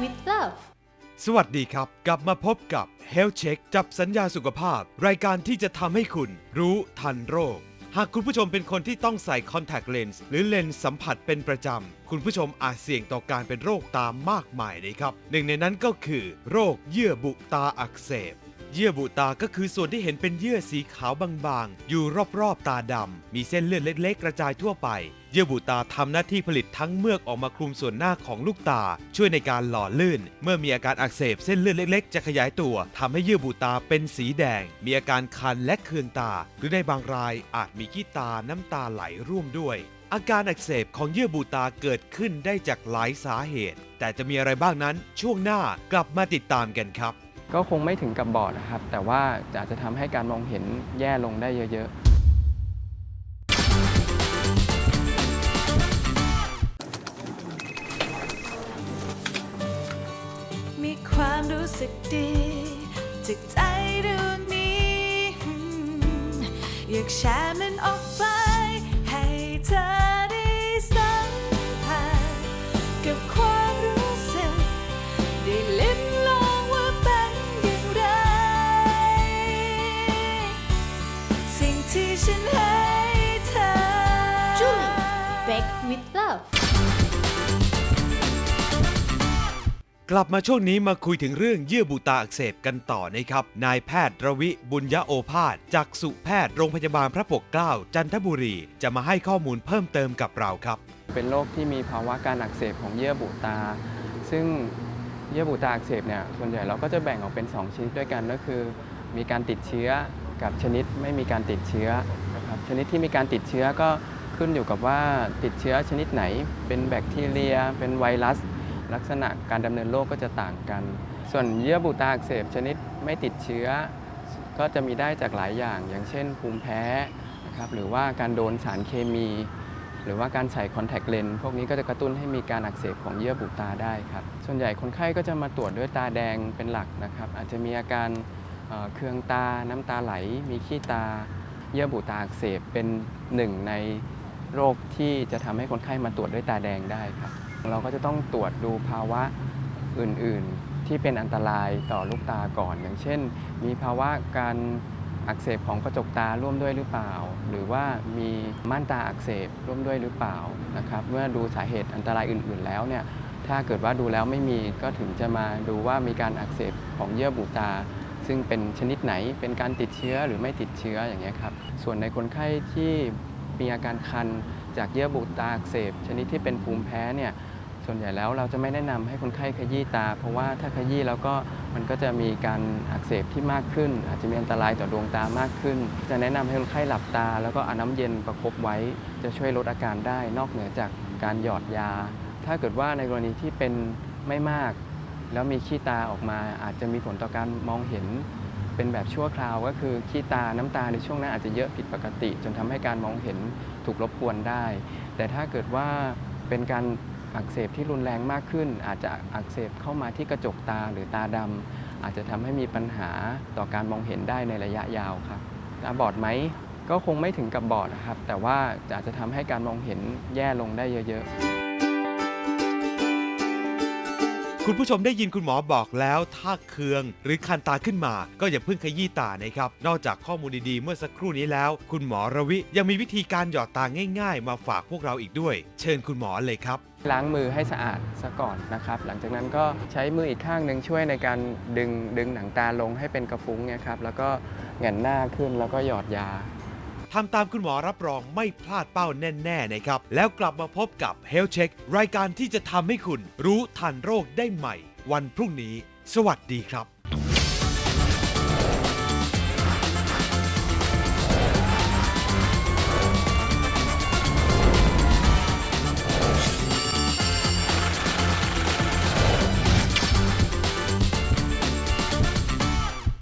with love สวัสดีครับ กลับมาพบกับ Health Check จับสัญญาสุขภาพ รายการที่จะทำให้คุณรู้ทันโรค หากคุณผู้ชมเป็นคนที่ต้องใส่คอนแทคเลนส์หรือเลนส์สัมผัสเป็นประจำ คุณผู้ชมอาจเสี่ยงต่อการเป็นโรคตามมากมายเลยครับ หนึ่งในนั้นก็คือ โรคเยื่อบุตาอักเสบ เยื่อบุตาก็คือส่วนที่เห็นเป็นเยื่อสีขาวบางๆ อยู่รอบๆตาดำ มีเส้นเลือดเล็กๆ กระจายทั่วไป เยื่อบุตาทำหน้าที่ผลิตทั้งเมือกออกมาคลุมส่วนหน้าของลูกตา ช่วยในการหล่อลื่น เมื่อมีอาการอักเสบเส้นเลือดเล็กๆ จะขยายตัวทำให้เยื่อบุตาเป็นสีแดง มีอาการคันและเคืองตา หรือในบางรายอาจมีขี้ตาน้ำตาไหลร่วมด้วยอาการอักเสบของเยื่อบุตาเกิดขึ้นได้จากหลายสาเหตุ แต่จะมีอะไรบ้างนั้นช่วงหน้ากลับมาติดตามกันครับ ก็คงไม่ถึงกับบอดนะครับ แต่ว่าอาจจะทำให้การมองเห็นแย่ลงได้เยอะมีความรู้สึกดีจากใจดวงนี้อยากแชร์ with love กลับมาช่วงนี้มาคุยถึงเรื่องเยื่อบุตาอักเสบกันต่อนะครับ นายแพทย์ระวิบุญยโอภาสจากสุแพทย์โรงพยาบาลพระปกเกล้าจันทบุรี จะมาให้ข้อมูลเพิ่มเติมกับเราครับๆเป็นโรคที่มีภาวะการอักเสบของเยื่อบุตา ซึ่งเยื่อบุตาอักเสบเนี่ยส่วนใหญ่เราก็จะแบ่งออกเป็น 2 ชนิดด้วยกันก็คือ มีการติดเชื้อกับชนิดไม่มีการติดเชื้อนะครับชนิดที่มีการติดเชื้อก็ ขึ้นอยู่กับว่าติดเชื้อชนิดไหน เป็นแบคทีเรีย เป็นไวรัส ลักษณะการดำเนินโรคก็จะต่างกัน ส่วนเยื่อบุตาอักเสบชนิดไม่ติดเชื้อ ก็จะมีได้จากหลายอย่าง อย่างเช่น ภูมิแพ้นะครับหรือว่าการโดนสารเคมี หรือว่าการใส่คอนแทคเลนส์พวกนี้ก็จะกระตุ้นให้มีการอักเสบของเยื่อบุตาได้ครับส่วนใหญ่คนไข้ก็จะมาตรวจด้วยตาแดงเป็นหลักนะครับ อาจจะมีอาการเเคืองตา น้ำตาไหล มีขี้ตา เยื่อบุตาอักเสบเป็นหนึ่งใน โรคที่จะทำให้คนไข้มาตรวจด้วยตาแดงได้ครับ เราก็จะต้องตรวจดูภาวะอื่นๆ ที่เป็นอันตรายต่อลูกตาก่อน อย่างเช่น มีภาวะการอักเสบของกระจกตาร่วมด้วยหรือเปล่า หรือว่ามีม่านตาอักเสบร่วมด้วยหรือเปล่านะครับเมื่อดูสาเหตุอันตรายอื่น ๆ แล้วเนี่ยถ้าเกิดว่าดูแล้วไม่มีก็ถึงจะมาดูว่ามีการอักเสบของเยื่อบุตา ซึ่งเป็นชนิดไหนเป็นการติดเชื้อหรือไม่ติดเชื้ออย่างเงี้ยครับส่วนในคนไข้ที่ มีอาการคันจากเยื่อบุตาอักเสบชนิดที่เป็นภูมิแพ้เนี่ยส่วนใหญ่แล้วเราจะไม่แนะนำให้คนไข้ขยี้ตา เพราะว่าถ้าขยี้แล้วก็มันก็จะมีการอักเสบที่มากขึ้น อาจจะมีอันตรายต่อดวงตามากขึ้น จะแนะนำให้คนไข้หลับตา แล้วก็เอาน้ำเย็นประคบไว้ จะช่วยลดอาการได้นอกเหนือจากการหยอดยา ถ้าเกิดว่าในกรณีที่เป็นไม่มาก แล้วมีขี้ตาออกมาอาจจะมีผลต่อการมองเห็น เป็นแบบชั่วคราวก็คือขี้ตาน้ำตาในช่วงนั้นอาจจะเยอะผิดปกติ จนทำให้การมองเห็นถูกรบกวนได้ แต่ถ้าเกิดว่าเป็นการอักเสบที่รุนแรงมากขึ้น อาจจะอักเสบเข้ามาที่กระจกตาหรือตาดำอาจจะทำให้มีปัญหาต่อการมองเห็นได้ในระยะยาวครับตาบอดไหมก็คงไม่ถึงกับบอดนะครับ แต่ว่าอาจจะทำให้การมองเห็นแย่ลงได้เยอะ ๆ คุณผู้ชมได้ยินคุณหมอบอกแล้ว ถ้าเคืองหรือคันตาขึ้นมา ก็อย่าเพิ่งขยี้ตานะครับ นอกจากข้อมูลดีๆ เมื่อสักครู่นี้แล้ว คุณหมอระวิยังมีวิธีการหยอดตาง่าย ๆ มาฝากพวกเราอีกด้วย เชิญคุณหมอเลยครับ ล้างมือให้สะอาดซะก่อนนะครับ หลังจากนั้นก็ใช้มืออีกข้างหนึ่งช่วยในการดึงดึงหนังตาลงให้เป็นกระพุ้งเนี่ยครับแล้วก็แหงนหน้าขึ้นแล้วก็หยอดยา ทำตามคุณหมอรับรองไม่พลาดเป้าแน่ๆนะครับ แล้วกลับมาพบกับ Health Check รายการที่จะทำให้คุณรู้ทันโรคได้ใหม่ วันพรุ่งนี้ สวัสดีครับ